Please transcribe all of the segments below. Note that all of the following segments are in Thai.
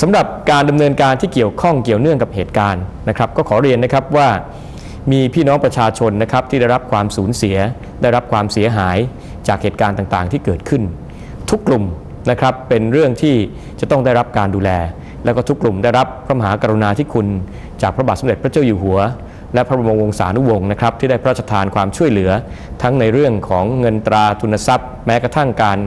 สำหรับการดำเนินการที่เกี่ยวข้องเกี่ยวเนื่องกับเหตุการณ์นะครับ ก็ขอเรียนนะครับว่ามีพี่น้องประชาชนนะครับที่ได้รับความสูญเสีย ได้รับความเสียหายจากเหตุการณ์ต่างๆ ที่เกิดขึ้น ทุกกลุ่มนะครับเป็นเรื่องที่จะต้องได้รับการดูแล แล้วก็ทุกกลุ่มได้รับพระมหากรุณาธิคุณ จากพระบาทสมเด็จพระเจ้าอยู่หัว และพระบรมวงศานุวงศ์นะครับที่ได้พระราชทานความช่วยเหลือ ทั้งในเรื่องของเงินตราทุนทรัพย์ แม้กระทั่งการ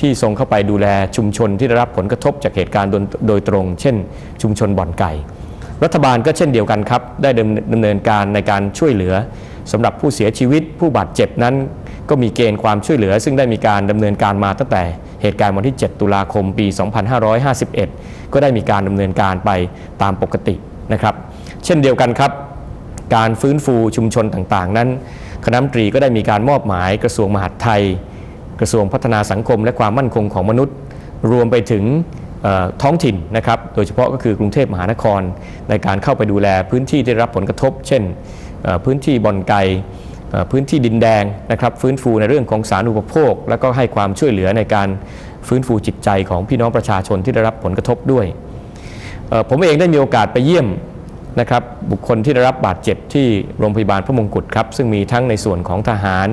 ที่ส่งเข้าไปดูแลชุมชนที่ได้รับผลกระทบจากเหตุการณ์โดยตรง เช่น ชุมชนบ่อนไก่ รัฐบาลก็เช่นเดียวกันครับ ได้ดำดำเนินการในการช่วยเหลือสำหรับผู้เสียชีวิตผู้บาดเจ็บนั้น ก็มีเกณฑ์ความช่วยเหลือ ซึ่งได้มีการดำเนินการมาตั้งแต่เหตุการณ์วันที่ 7 ตุลาคมปี 2551 ก็ได้มีการดำเนินการไปตามปกตินะครับ เช่นเดียวกันครับ การฟื้นฟูชุมชนต่างๆ นั้นคณะมนตรีก็ได้มีการมอบหมายกระทรวงมหาดไทย กระทรวงพัฒนาสังคม และความมั่นคงของมนุษย์ รวมไปถึงท้องถิ่นนะครับโดยเฉพาะก็คือกรุงเทพมหานคร ในการเข้าไปดูแลพื้นที่ที่ได้รับผลกระทบ เช่น พื้นที่บอนไก่พื้นที่ดินแดงนะครับฟื้นฟูในเรื่องของสารณูปโภค แล้วก็ให้ความช่วยเหลือในการฟื้นฟูจิตใจของพี่น้องประชาชนที่ได้รับผลกระทบด้วย ผมเองได้มีโอกาสไปเยี่ยม นะครับบุคคลที่ได้รับบาดเจ็บที่โรงพยาบาลพระมงกุฎครับซึ่งมีทั้งในส่วนของทหาร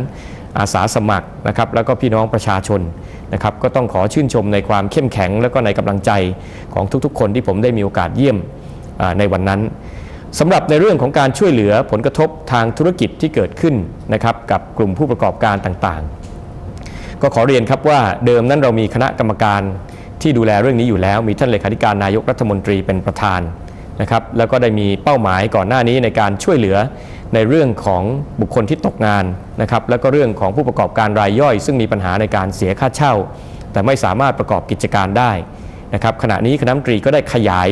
อาสาสมัครนะครับแล้วก็พี่น้องประชาชนนะครับก็ต้องขอชื่นชมในความเข้มแข็ง และก็ในกำลังใจของทุกๆ คนที่ผมได้มีโอกาสเยี่ยมในวันนั้นสำหรับในเรื่องของการช่วยเหลือผลกระทบทางธุรกิจที่เกิดขึ้นนะครับกับกลุ่มผู้ประกอบการต่างๆ ก็ขอเรียนครับว่าเดิมนั้นเรามีคณะกรรมการที่ดูแลเรื่องนี้อยู่แล้ว มีท่านเลขาธิการนายกรัฐมนตรีเป็นประธาน นะครับแล้วก็ได้มีเป้าหมายก่อนหน้านี้ในการช่วยเหลือในเรื่องของบุคคลที่ตกงานนะครับแล้วก็เรื่องของผู้ประกอบการรายย่อย ซึ่งมีปัญหาในการเสียค่าเช่า แต่ไม่สามารถประกอบกิจการได้นะครับขณะนี้คณะมนตรีก็ได้ขยาย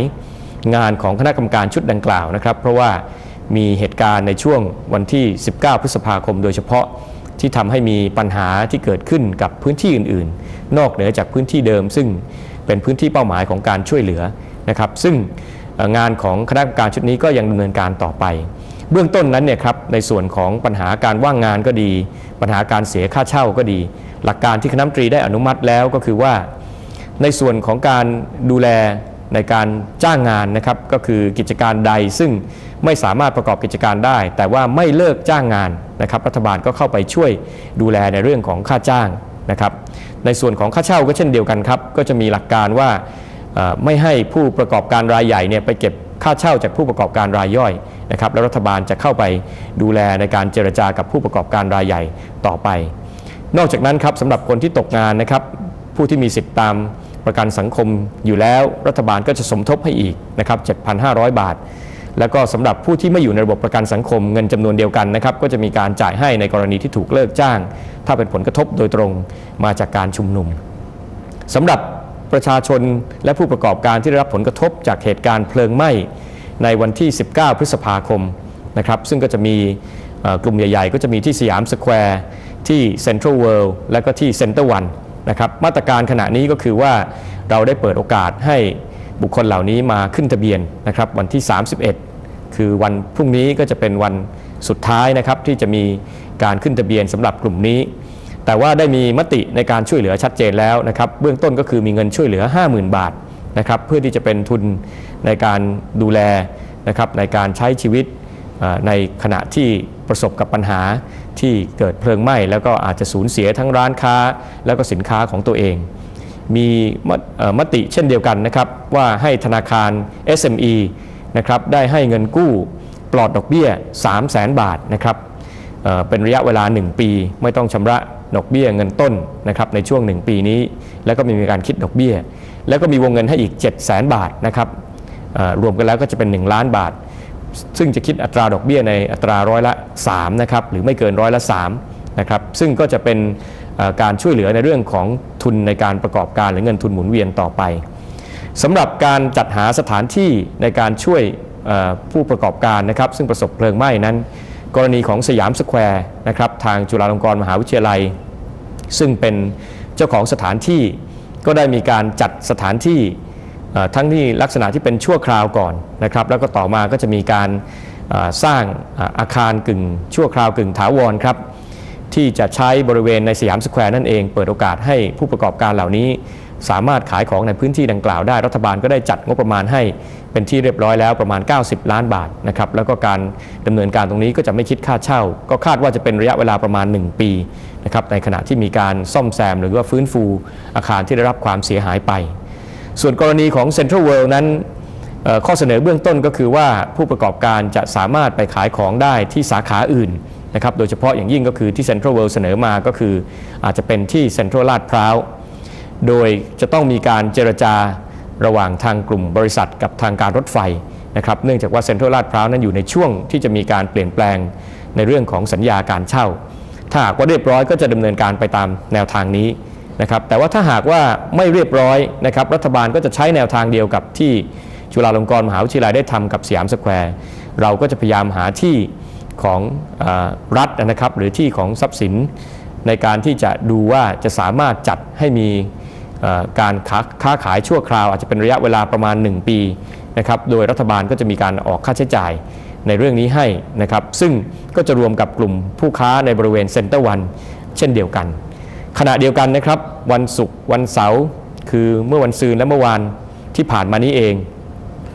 งานของคณะกรรมการชุดดังกล่าวนะครับ เพราะว่ามีเหตุการณ์ในช่วงวันที่ 19 พฤษภาคม โดยเฉพาะที่ทำให้มีปัญหาที่เกิดขึ้นกับพื้นที่อื่น ๆ นอกเหนือจากพื้นที่เดิม ซึ่งเป็นพื้นที่เป้าหมายของการช่วยเหลือนะครับ ซึ่ง งานของคณะกรรมการชุดนี้ก็ยังดำเนินการต่อไป เบื้องต้นนั้นเนี่ยครับในส่วนของปัญหาการว่างงานก็ดี ปัญหาการเสียค่าเช่าก็ดี หลักการที่คณะมนตรีได้อนุมัติแล้วก็คือว่า ในส่วนของการดูแลในการจ้างงานนะครับก็คือกิจการใดซึ่งไม่สามารถประกอบกิจการได้ แต่ว่าไม่เลิกจ้างงานนะครับ รัฐบาลก็เข้าไปช่วยดูแลในเรื่องของค่าจ้างนะครับ ในส่วนของค่าเช่าก็เช่นเดียวกันครับ ก็จะมีหลักการว่า ไม่ให้ผู้ประกอบการรายใหญ่เนี่ยไปเก็บค่าเช่าจากผู้ประกอบการรายย่อยนะครับแล้วรัฐบาลจะเข้าไปดูแลในการเจรจากับผู้ประกอบการรายใหญ่ต่อไป นอกจากนั้นครับสำหรับคนที่ตกงานนะครับผู้ที่มีสิทธิ์ตามประกันสังคมอยู่แล้วรัฐบาลก็จะสมทบให้อีกนะครับ 7,500 บาท แล้วก็สำหรับผู้ที่ไม่อยู่ในระบบประกันสังคมเงินจำนวนเดียวกันนะครับก็จะมีการจ่ายให้ในกรณีที่ถูกเลิกจ้าง ถ้าเป็นผลกระทบโดยตรงมาจากการชุมนุมสำหรับ ประชาชนและผู้ประกอบการที่ได้รับผลกระทบจากเหตุการณ์เพลิงไหม้ในวันที่ 19 พฤษภาคมนะครับซึ่งก็จะมีกลุ่มใหญ่ ๆ ก็จะมีที่สยามสแควร์ที่เซ็นทรัลเวิลด์และก็ที่เซ็นเตอร์วันนะครับมาตรการขณะนี้ก็คือว่าเราได้เปิดโอกาสให้บุคคลเหล่านี้มาขึ้นทะเบียนนะครับวันที่ 31 คือวันพรุ่งนี้ก็จะเป็นวันสุดท้ายนะครับที่จะมีการขึ้นทะเบียนสำหรับกลุ่มนี้ แต่ว่าได้มีมติในการช่วยเหลือชัดเจนแล้วนะครับ เบื้องต้นก็คือมีเงินช่วยเหลือ 50,000 บาทนะครับเพื่อที่จะเป็นทุนในการดูแลนะครับในการใช้ชีวิตในขณะที่ประสบกับปัญหาที่เกิดเพลิงไหม้ แล้วก็อาจจะสูญเสียทั้งร้านค้า แล้วก็สินค้าของตัวเอง มีมติเช่นเดียวกันนะครับว่าให้ธนาคาร SME นะครับได้ให้เงินกู้ปลอดดอกเบี้ย 3 0 0แสนบาทนะครับเอ่อเป็นระยะเวลา 1 ปี ไม่ต้องชำระ ดอกเบี้ยเงินต้นนะครับในช่วง 1 ปีนี้ แล้วก็มีการคิดดอกเบี้ย แล้วก็มีวงเงินให้อีก 7 0 0แสนบาทนะครับรวมกันแล้วก็จะเป็น 1 ล้านบาท ซึ่งจะคิดอัตราดอกเบี้ยในอัตราร้อยละ3นะครับหรือไม่เกินร้อยละ3นะครับซึ่งก็จะเป็นการช่วยเหลือในเรื่องของทุนในการประกอบการหรือเงินทุนหมุนเวียนต่อไปสำหรับการจัดหาสถานที่ในการช่วยผู้ประกอบการนะครับ ซึ่งประสบเพลิงไหม้นั้น กรณีของสยามสแควร์นะครับทางจุฬาลงกรณ์มหาวิทยาลัย ซึ่งเป็นเจ้าของสถานที่ก็ได้มีการจัดสถานที่ทั้งที่ลักษณะที่เป็นชั่วคราวก่อนนะครับแล้วก็ต่อมาก็จะมีการสร้างอาคารกึ่งชั่วคราวกึ่งถาวรครับที่จะใช้บริเวณในสยามสแควร์นั่นเอง เปิดโอกาสให้ผู้ประกอบการเหล่านี้ สามารถขายของในพื้นที่ดังกล่าวได้รัฐบาลก็ได้จัดงบประมาณให้ เป็นที่เรียบร้อยแล้วประมาณ 90 ล้านบาทนะครับแล้วก็การดำเนินการตรงนี้ก็จะไม่คิดค่าเช่า ก็คาดว่าจะเป็นระยะเวลาประมาณ 1 ปีนะครับในขณะที่มีการซ่อมแซมหรือว่าฟื้นฟูอาคารที่ได้รับความเสียหายไป ส่วนกรณีของ Central World นั้นข้อเสนอเบื้องต้นก็คือว่าผู้ประกอบการจะสามารถไปขายของได้ที่สาขาอื่นนะครับโดยเฉพาะอย่างยิ่งก็คือที่ Central World เสนอมาก็คืออาจจะเป็นที่ Central ลาดพร้าว โดยจะต้องมีการเจรจา ระหว่างทางกลุ่มบริษัทกับทางการรถไฟนะครับเนื่องจากว่าเซ็นทรัลลาดพร้าวนั้นอยู่ในช่วงที่จะมีการเปลี่ยนแปลงในเรื่องของสัญญาการเช่า ถ้าหากว่าเรียบร้อยก็จะดำเนินการไปตามแนวทางนี้นะครับแต่ว่าถ้าหากว่าไม่เรียบร้อยนะครับรัฐบาลก็จะใช้แนวทางเดียวกับที่จุฬาลงกรณ์มหาวิทยาลัยได้ทำกับสยามสแควร์เราก็จะพยายามหาที่ของอรัฐนะครับหรือที่ของทรัพย์สินในการที่จะดูว่าจะสามารถจัดให้มี การค้าค้าขายชั่วคราวอาจจะเป็นระยะเวลาประมาณ 1 ปีนะครับโดยรัฐบาลก็จะมีการออกค่าใช้จ่ายในเรื่องนี้ให้นะครับซึ่งก็จะรวมกับกลุ่มผู้ค้าในบริเวณเซ็นเตอร์วันเช่นเดียวกัน ขณะเดียวกันนะครับวันศุกร์วันเสาร์คือเมื่อวันซืนและเมื่อวานที่ผ่านมานี้เอง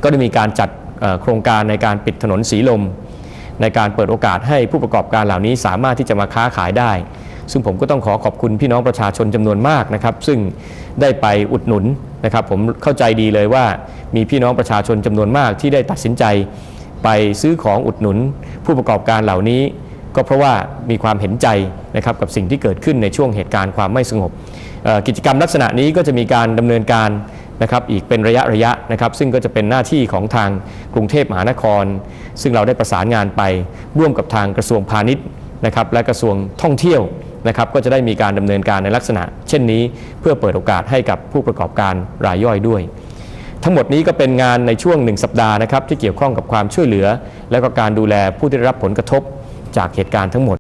ก็ได้มีการจัดโครงการในการปิดถนนสีลม ในการเปิดโอกาสให้ผู้ประกอบการเหล่านี้สามารถที่จะมาค้าขายได้ ซึ่งผมก็ต้องขอขอบคุณพี่น้องประชาชนจำนวนมากนะครับ ซึ่งได้ไปอุดหนุนนะครับ ผมเข้าใจดีเลยว่ามีพี่น้องประชาชนจำนวนมากที่ได้ตัดสินใจ ไปซื้อของอุดหนุน ผู้ประกอบการเหล่านี้ ก็เพราะว่ามีความเห็นใจนะครับกับสิ่งที่เกิดขึ้นในช่วงเหตุการณ์ความไม่สงบกิจกรรมลักษณะนี้ก็จะมีการดำเนินการนะครับอีกเป็นระยะระยะนะครับ ซึ่งก็จะเป็นหน้าที่ของทางกรุงเทพมหานคร ซึ่งเราได้ประสานงานไปร่วมกับทางกระทรวงพาณิชย์นะครับและกระทรวงท่องเที่ยว นะครับก็จะได้มีการดำเนินการในลักษณะ เช่นนี้เพื่อเปิดโอกาสให้กับผู้ประกอบการรายย่อยด้วย ทั้งหมดนี้ก็เป็นงานในช่วงหนึ่งสัปดาห์นะครับที่เกี่ยวข้องกับความช่วยเหลือ และก็การดูแลผู้ที่ได้รับผลกระทบจากเหตุการณ์ทั้งหมด